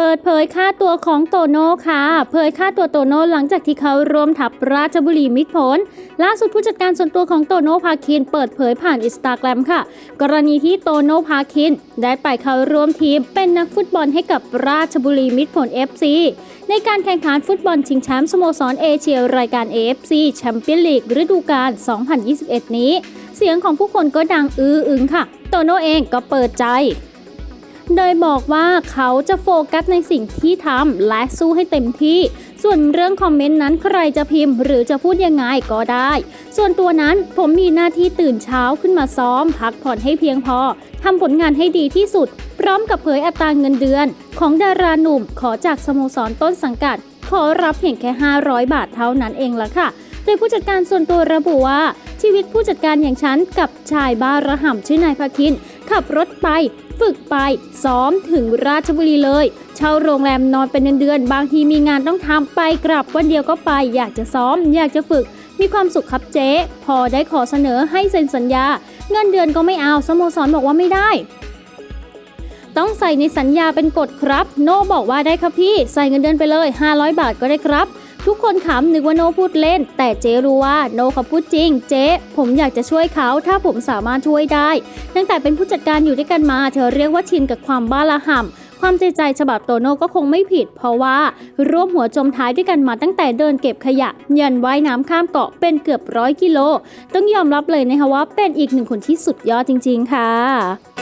เปิดเผยค่าตัวของโตโน่ค่ะ เผยค่าตัวโตโน่หลังจากที่เขาร่วมทัพราชบุรีมิตรผล ล่าสุดผู้จัดการส่วนตัวของโตโน่พาคิน เปิดเผยผ่านอินสตาแกรมค่ะ กรณีที่โตโน่พาคิน ได้ไปเข้าร่วมทีมเป็นนักฟุตบอลให้กับราชบุรีมิตรผล FC ในการแข่งขันฟุตบอลชิงแชมป์สโมสรเอเชียรายการ AFC แชมเปี้ยนลีกฤดูกาล 2021 นี้ เสียงของผู้คนก็ดังอื้ออึงค่ะ โตโน่เองก็เปิดใจ โดยบอกว่าเขาจะโฟกัสในสิ่งที่ทำและสู้ให้เต็มที่ ส่วนเรื่องคอมเมนต์นั้นใครจะพิมพ์ หรือจะพูดยังไงก็ได้ ส่วนตัวนั้นผมมีหน้าที่ตื่นเช้าขึ้นมาซ้อม พักผ่อนให้เพียงพอทำผลงานให้ดีที่สุด พร้อมกับเผยอัตราเงินเดือน ของดาราหนุ่มขอจากสโมสรต้นสังกัด ขอรับเพียงแค่ 500 บาทเท่านั้นเองละค่ะ โดยผู้จัดการส่วนตัวระบุว่าชีวิตผู้จัดการอย่างฉันกับชายบ้าระห่ำชื่อนายภาคิน ขับรถไป ฝึกไป ซ้อมถึงราชบุรีเลย เช่าโรงแรมนอนเป็นเดือนๆบางทีมีงานต้องทำไปกลับวันเดียวก็ไป อยากจะซ้อม อยากจะฝึก มีความสุขครับเจ๊พอได้ขอเสนอให้เซ็นสัญญา เงินเดือนก็ไม่เอาสโมสรบอกว่าไม่ได้ต้องใส่ในสัญญาเป็นกฎครับ โน่บอกว่าได้ครับพี่ ใส่เงินเดือนไปเลย 500 บาทก็ได้ครับ ทุกคนขำนึกว่าโนพูดเล่น แต่เจ๊รู้ว่าโนเขาพูดจริง เจ๊ ผมอยากจะช่วยเขาถ้าผมสามารถช่วยได้ ตั้งแต่เป็นผู้จัดการอยู่ด้วยกันมา เธอเรียกว่าชินกับความบ้าระห่ำความใจใจฉบับโตโน่ก็คงไม่ผิด เพราะว่าร่วมหัวจมท้ายด้วยกันมาตั้งแต่เดินเก็บขยะ ยันว่ายน้ำข้ามเกาะเป็นเกือบร้อยกิโล ต้องยอมรับเลยนะคะว่าเป็นอีกหนึ่งคนที่สุดยอดจริง ๆ ค่ะ